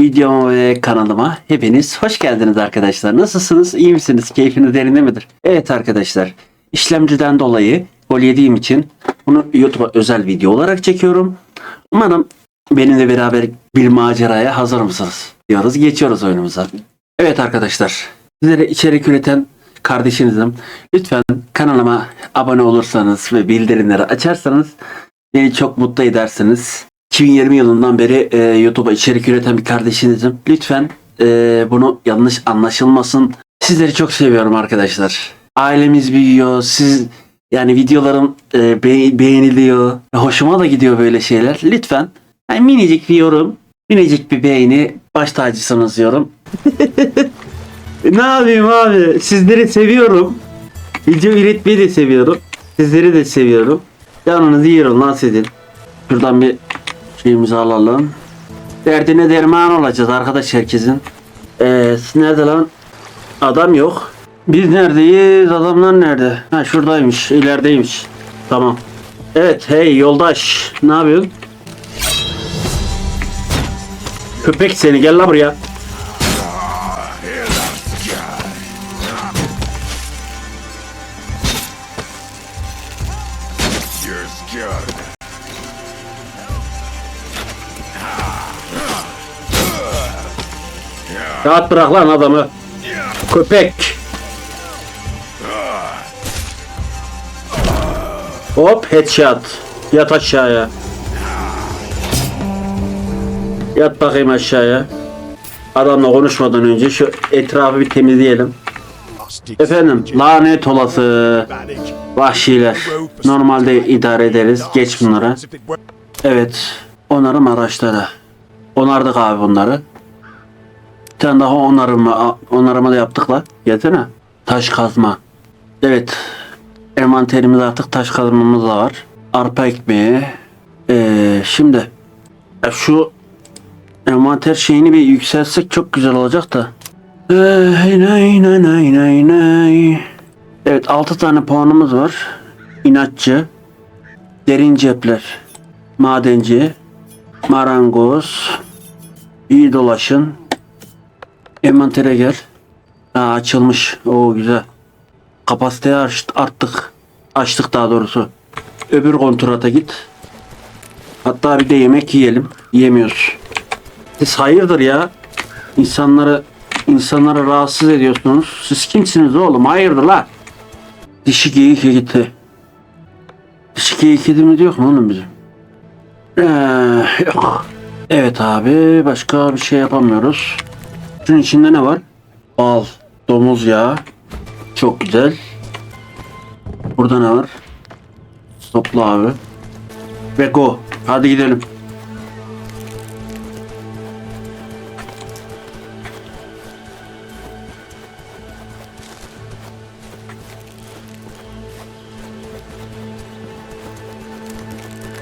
Videoma ve kanalıma hepiniz hoş geldiniz arkadaşlar. Nasılsınız? İyi misiniz? Keyfiniz yerinde midir? Evet arkadaşlar. işlemciden dolayı gol yediğim için bunu YouTube'a özel video olarak çekiyorum. Umarım benimle beraber bir maceraya hazır mısınız? Diyoruz. Geçiyoruz oyunumuza. Evet arkadaşlar. Sizlere içerik üreten kardeşinizim. Lütfen kanalıma abone olursanız ve bildirimleri açarsanız beni çok mutlu edersiniz. 2020 yılından beri e, YouTube'a içerik üreten bir kardeşinizim. Lütfen e, bunu yanlış anlaşılmasın. Sizleri çok seviyorum arkadaşlar. Ailemiz büyüyor. Siz yani videolarım e, be- beğeniliyor. Hoşuma da gidiyor böyle şeyler. Lütfen yani minicik bir yorum, minicik bir beğeni baş tacısınız diyorum. ne yapayım abi? Sizleri seviyorum. Video üretmeyi de seviyorum. Sizleri de seviyorum. Canınızı yiyorum lan sizin. Şuradan bir şeyimizi alalım. Derdine derman olacağız arkadaş herkesin. Ee, nerede lan? Adam yok. Biz neredeyiz? Adamlar nerede? Ha şuradaymış. ilerideymiş. Tamam. Evet hey yoldaş. Ne yapıyorsun? Köpek seni gel la buraya. Rahat bırak lan adamı. Köpek. Hop headshot. Yat aşağıya. Yat bakayım aşağıya. Adamla konuşmadan önce şu etrafı bir temizleyelim. Efendim lanet olası vahşiler. Normalde idare ederiz. Geç bunlara. Evet. Onarım araçları. Onardık abi bunları. Bir tane daha onarımı, onarımı da yaptık la. Gelsene. Taş kazma. Evet. Envanterimiz artık taş kazmamız da var. Arpa ekmeği. Ee, şimdi şu envanter şeyini bir yükseltsek çok güzel olacak da. Evet 6 tane puanımız var. İnatçı. Derin cepler. Madenci. Marangoz. iyi dolaşın. Envantere gel. Ha, açılmış. Oo güzel. Kapasiteyi arttık. Açtık daha doğrusu. Öbür kontrata git. Hatta bir de yemek yiyelim. Yiyemiyoruz. Siz hayırdır ya? İnsanları insanları rahatsız ediyorsunuz. Siz kimsiniz oğlum? Hayırdır la? Dişi geyik gitti. Dişi geyik yediğimiz yok mu oğlum bizim? Ee, yok. Evet abi başka bir şey yapamıyoruz. Şunun içinde ne var? Bal, domuz yağı. Çok güzel. Burada ne var? Topla abi. Ve go. Hadi gidelim.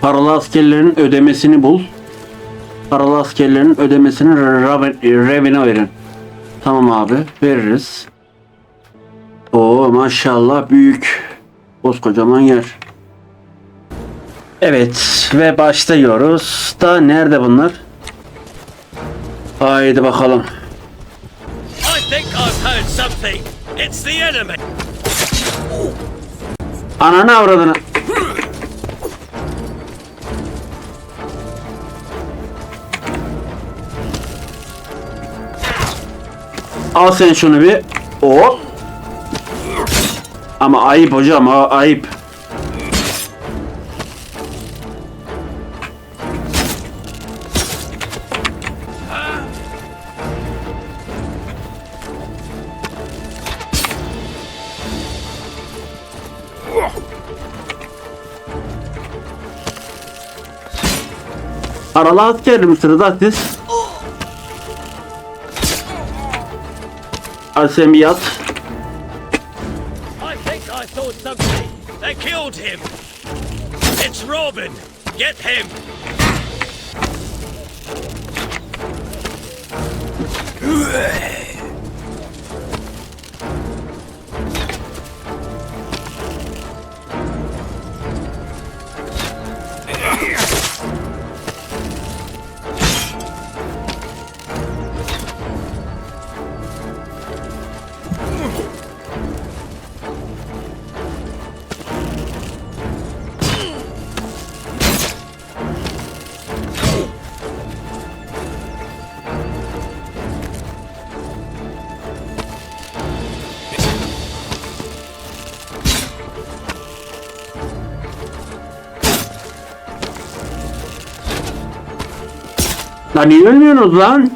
Paralı askerlerin ödemesini bul. Paralı askerlerin ödemesini Raven- Raven'e verin. Tamam abi veririz. Oo maşallah büyük. Koskocaman yer. Evet ve başlıyoruz. Da nerede bunlar? Haydi bakalım. I think Al sen şunu bir. O. Ama ayıp hocam a- ayıp. Aralı asker misiniz lan siz? Al sen bir yat. I think I saw something. They killed him. It's Robin. Get him. Lan niye ölmüyorsunuz lan?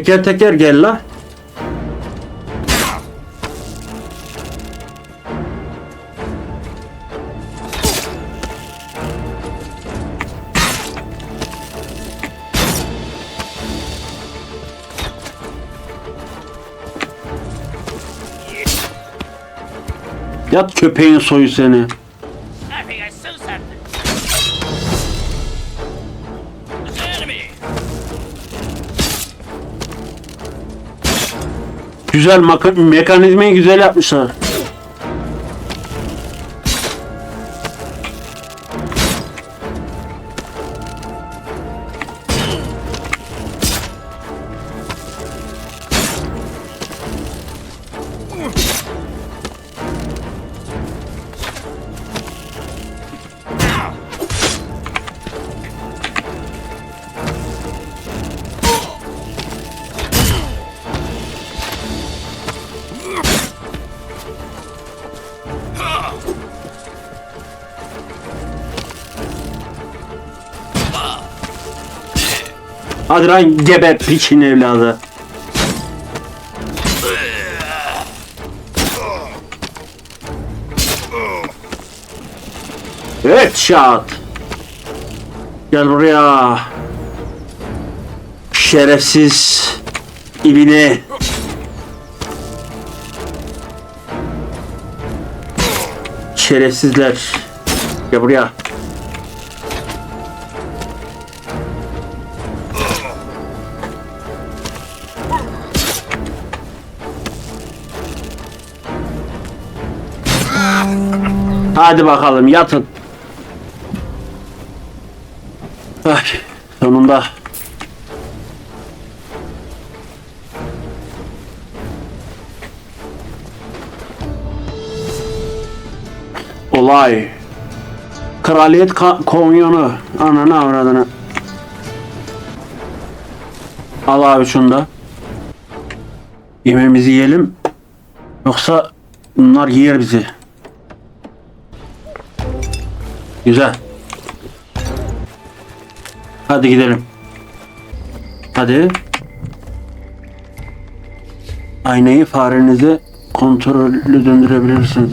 Teker teker gel la. Yat köpeğin soyu seni. Güzel mekanizmayı güzel yapmışlar. Hadi lan geber piçin evladı. Evet şat. Gel buraya. Şerefsiz ibine. Şerefsizler. Gel buraya. Hadi bakalım yatın. Ay, sonunda. Olay. Kraliyet konyonu. Ananı avradını. Al abi şunu da. Yemeğimizi yiyelim. Yoksa bunlar yer bizi. Güzel. Hadi gidelim. Hadi. Aynayı farenize kontrollü döndürebilirsiniz.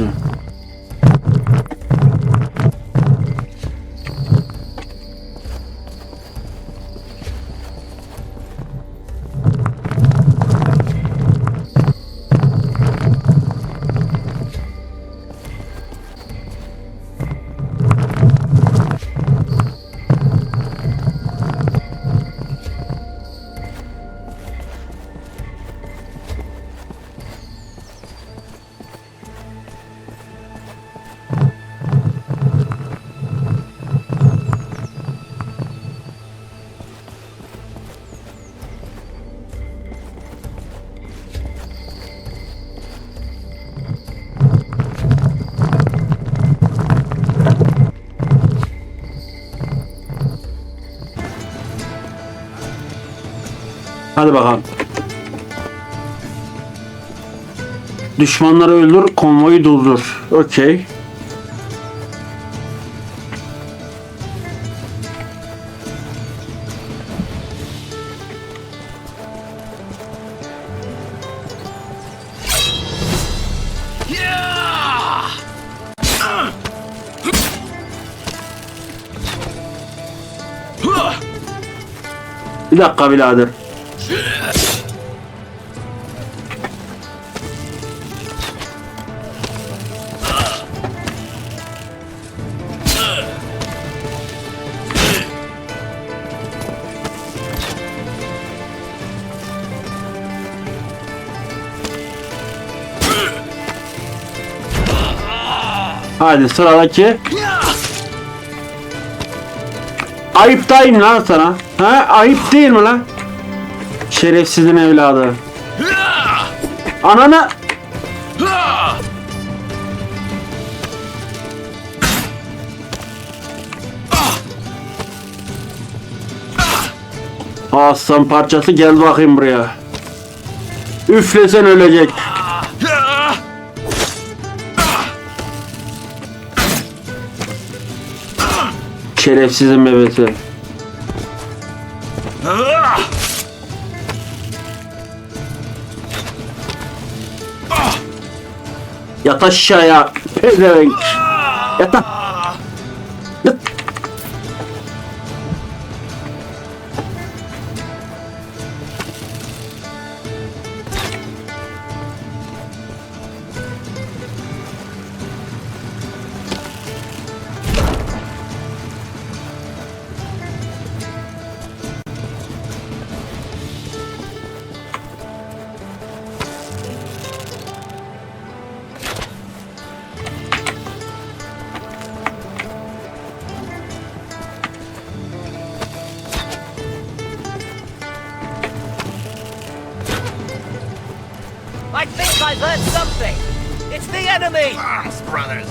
Hadi bakalım. Düşmanları öldür, konvoyu durdur. Okey. Bir dakika birader. Hadi sıradaki. Ayıp değil mi lan sana? Ha? Ayıp değil mi lan? Şerefsizin evladı. Ananı... Aslan parçası gel bakayım buraya. Üflesen ölecek. Şerefsizin bebesi. Yat aşağıya. Pezevenk. Yat lan. The enemy. brothers.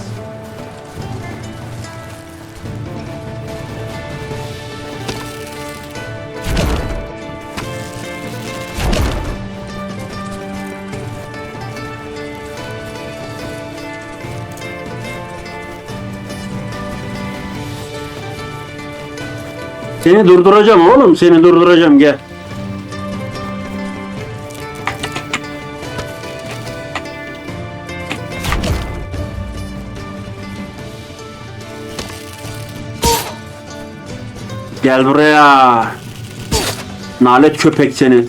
Seni durduracağım oğlum. Seni durduracağım gel. Gel buraya. Nalet köpek seni.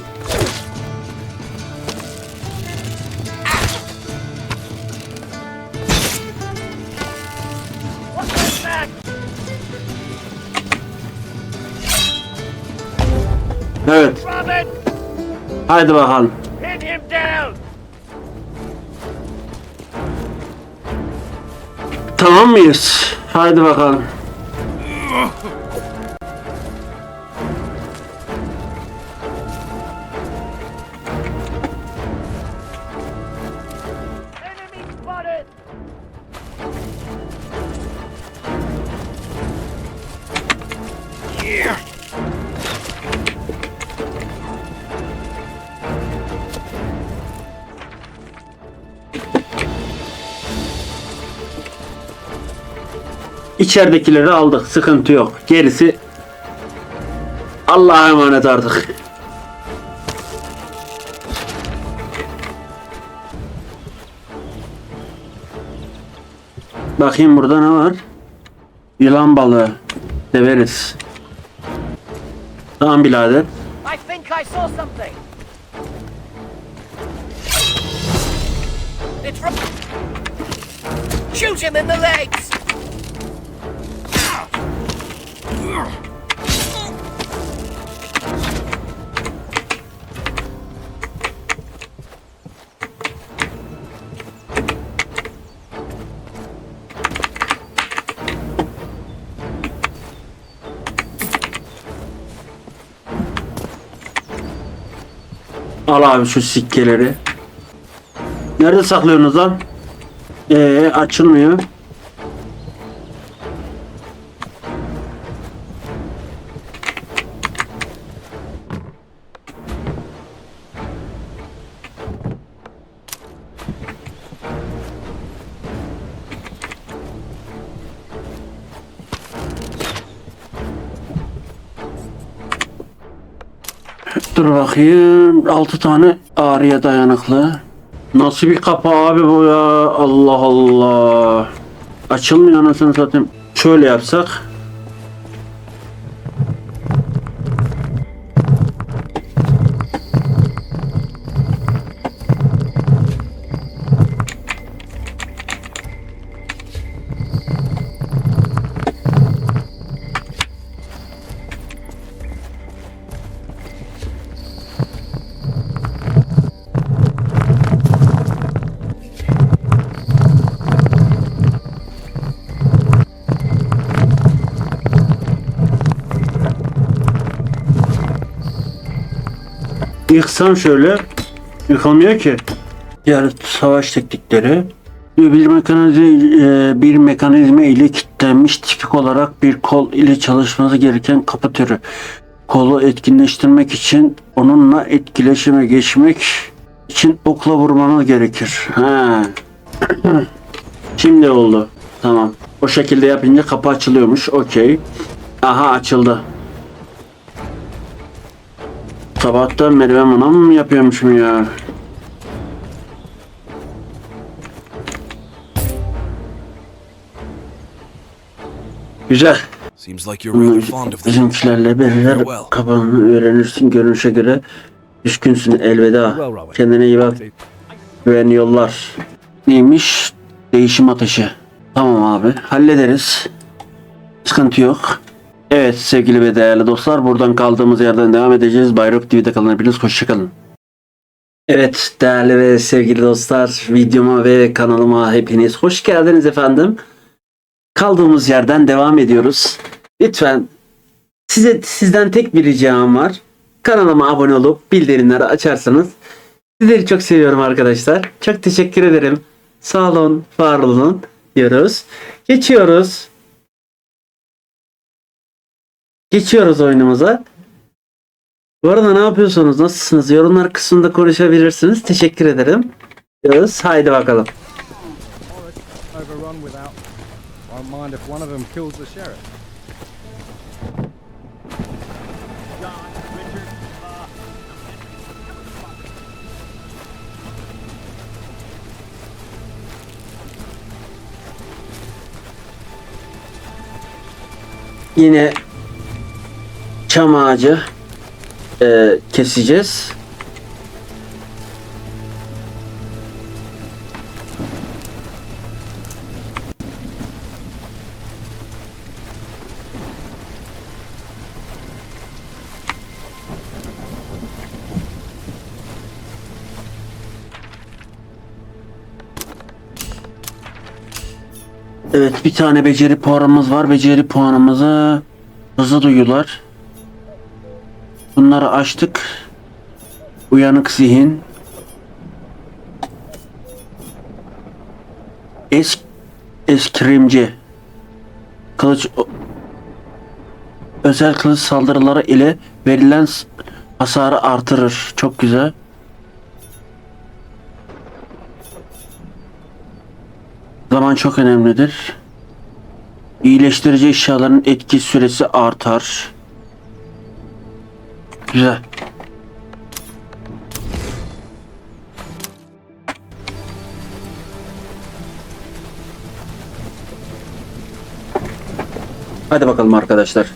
Evet. Haydi bakalım. Tamam mıyız? Haydi bakalım. İçeridekileri aldık. Sıkıntı yok. Gerisi Allah'a emanet artık. Bakayım burada ne var? Yılan balığı. Severiz. Tamam birader. Shoot him in the legs. Al abi şu sikkeleri. Nerede saklıyorsunuz lan? Ee açılmıyor. Bakayım. 6 tane ağrıya dayanıklı. Nasıl bir kapı abi bu ya? Allah Allah. Açılmıyor anasını satayım. Şöyle yapsak. Yıksam şöyle yıkılmıyor ki. Diğer savaş teknikleri bir mekanizma, e, bir mekanizma ile kilitlenmiş tipik olarak bir kol ile çalışması gereken kapı türü. Kolu etkinleştirmek için onunla etkileşime geçmek için okla vurmanız gerekir. Ha. Şimdi oldu. Tamam. O şekilde yapınca kapı açılıyormuş. Okey. Aha açıldı. Sabahtan beri ben bunu mı yapıyormuşum ya? Güzel. Bizimkilerle beraber kapanını öğrenirsin. Görünüşe göre düşkünsün elveda. Kendine iyi bak. Güven yollar. Neymiş? Değişim ateşi. Tamam abi. Hallederiz. Sıkıntı yok. Evet sevgili ve değerli dostlar buradan kaldığımız yerden devam edeceğiz. Bayrok TV'de kalın hepiniz hoşçakalın. Evet değerli ve sevgili dostlar videoma ve kanalıma hepiniz hoş geldiniz efendim. Kaldığımız yerden devam ediyoruz. Lütfen size sizden tek bir ricam var. Kanalıma abone olup bildirimleri açarsanız sizleri çok seviyorum arkadaşlar. Çok teşekkür ederim. Sağ olun, var olun diyoruz. Geçiyoruz. Geçiyoruz oyunumuza. Bu arada ne yapıyorsunuz? Nasılsınız? Yorumlar kısmında konuşabilirsiniz. Teşekkür ederim. Diyoruz. Haydi bakalım. overrun çam ağacı e, keseceğiz. Evet bir tane beceri puanımız var. Beceri puanımızı hızlı duyular. Bunları açtık. Uyanık zihin. Es eskrimci. Kılıç özel kılıç saldırıları ile verilen hasarı artırır. Çok güzel. Zaman çok önemlidir. İyileştirici eşyaların etki süresi artar. Güzel. Hadi bakalım arkadaşlar.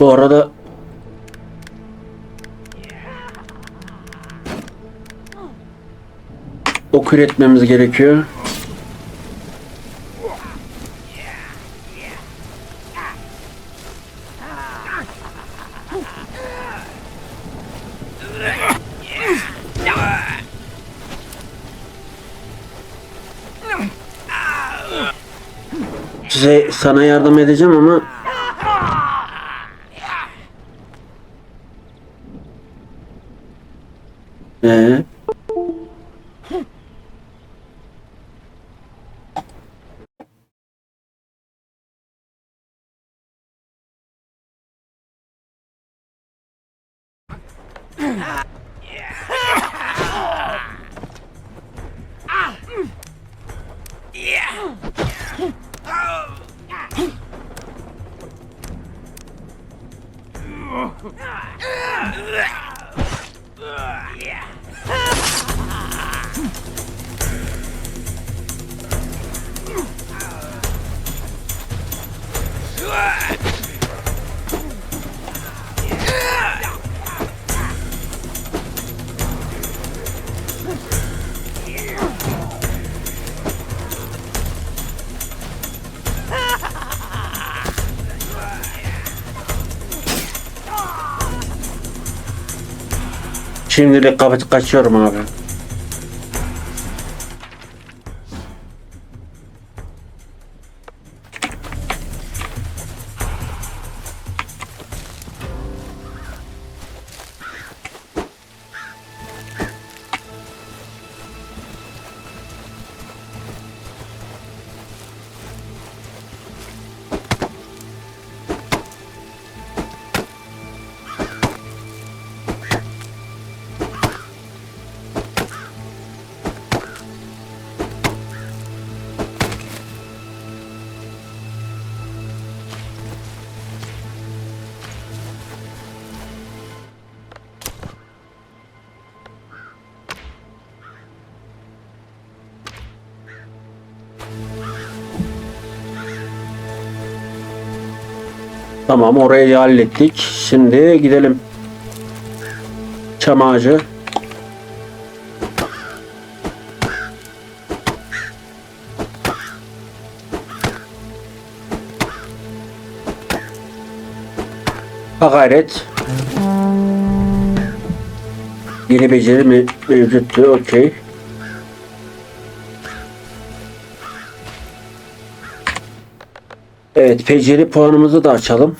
Bu arada ok üretmemiz gerekiyor. Size sana yardım edeceğim ama Şimdilik kaçıyorum abi. Tamam orayı hallettik. Şimdi gidelim. Çam ağacı. Ha gayret. Yeni beceri mi mevcuttu? Okey. Evet, beceri puanımızı da açalım.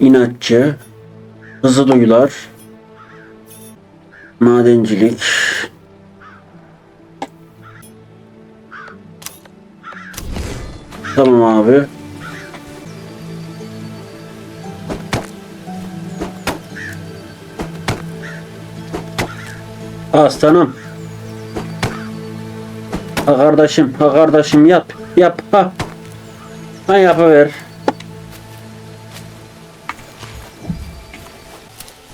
İnatçı, hızlı duyular, madencilik, Tamam abi. Aslanım. Ha kardeşim, ha kardeşim yap, yap ha. Ha yapıver.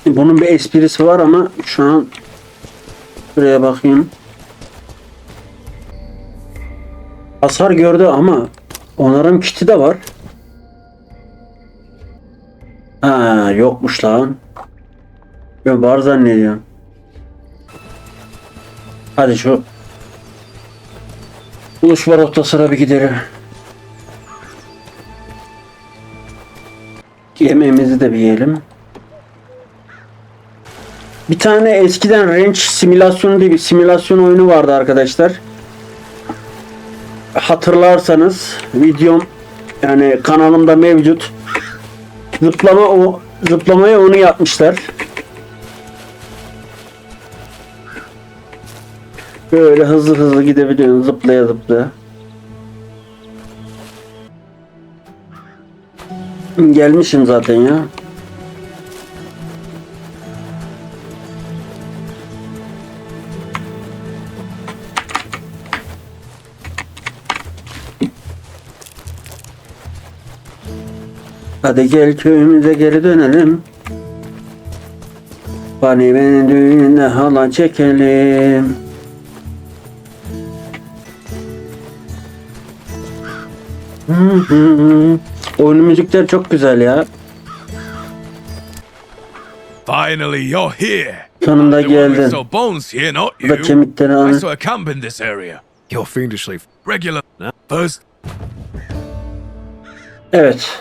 Bunun bir esprisi var ama şu an şuraya bakayım. Hasar gördü ama onarım kiti de var. Ha yokmuş lan. Ben var zannediyorum. Hadi şu buluşma noktasına bir gidelim. Yemeğimizi de bir yiyelim. Bir tane eskiden range simülasyonu diye bir simülasyon oyunu vardı arkadaşlar. Hatırlarsanız videom yani kanalımda mevcut. Zıplama o zıplamaya onu yapmışlar. Böyle hızlı hızlı gidebiliyorsun zıplaya zıplaya. Gelmişim zaten ya. Hadi gel köyümüze geri dönelim. Bani beni düğünde hala çekelim. Oyun müzikler çok güzel ya. Finally, you're here. Sonunda geldin. so bones here, not Bu da you. kemikleri I alın. saw a camp in this area. You're fiendishly. Regular. First, Evet.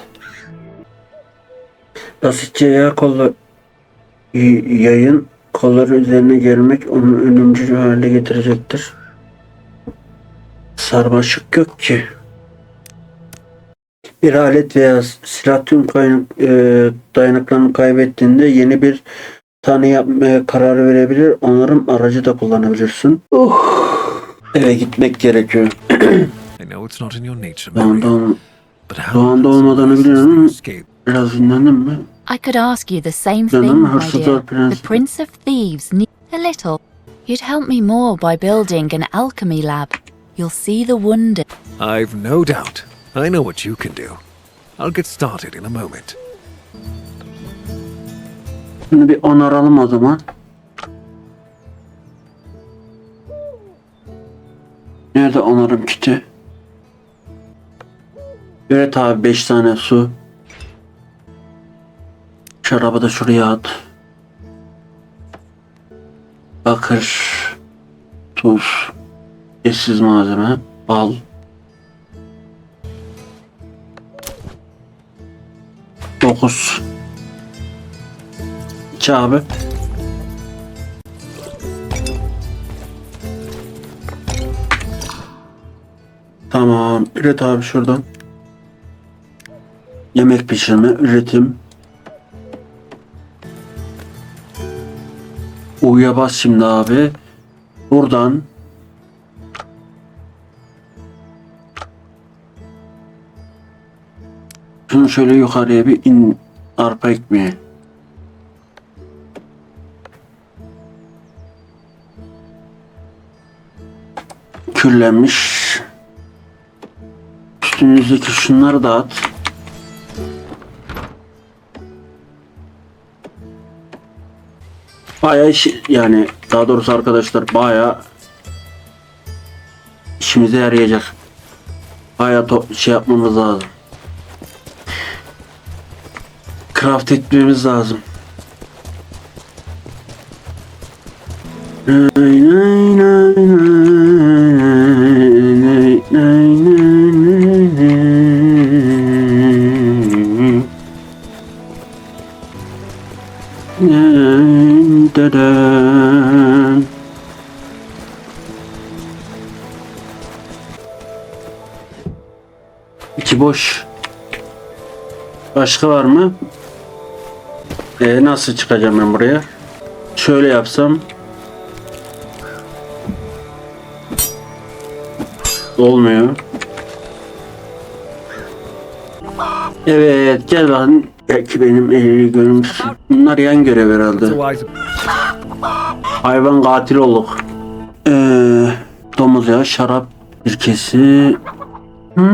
Basitçe yağ kollu y- yayın kolları üzerine gelmek onu ölümcül hale getirecektir. Sarmaşık yok ki. Bir alet veya silah tüm kaynak, e, dayanıklarını kaybettiğinde yeni bir tane yapmaya karar verebilir. Onarım aracı da kullanabilirsin. Uh. Eve gitmek gerekiyor. I know it's not in your nature, Doğanda, doğanda olmadığını biliyorum dinlendin mi? I could ask you the same thing, my dear. prensi. The Prince of Thieves need a little. You'd help me more by building an alchemy lab. You'll see the wonder. I've no doubt. I know what you can do. I'll get started in a moment. Şimdi bir onaralım o zaman. Nerede onarım kiti? Evet abi 5 tane su. Şarabı da şuraya at. Bakır. Tuz. Eşsiz malzeme. Bal. Dokuz. Aç abi. Tamam. Üret abi şuradan. Yemek pişirme, üretim. U'ya bas şimdi abi. Buradan Şunu şöyle yukarıya bir in arpa ekmeği. Küllenmiş. Üstünüzdeki şunları da at. Bayağı iş, yani daha doğrusu arkadaşlar bayağı işimize yarayacak. Bayağı şey yapmamız lazım. Craft etmemiz lazım. Nay, nay, nay, nay, İçi boş. Başka var mı? Ee, nasıl çıkacağım ben buraya? Şöyle yapsam. Olmuyor. Evet gel lan. Belki benim eli görmüşsün. Bunlar yan görev herhalde. Hayvan katil olduk. Ee, domuz yağı, şarap sirkesi. Hmm.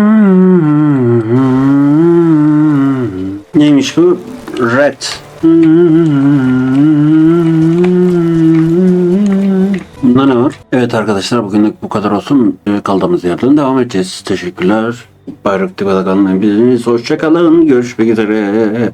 Neymiş bu? Red. Bunda ne var? Evet arkadaşlar bugünlük bu kadar olsun. Ee, Kaldığımız yerden devam edeceğiz. Teşekkürler. Bayrak Tiba'da kalmayın. Biz hoşçakalın. Görüşmek üzere.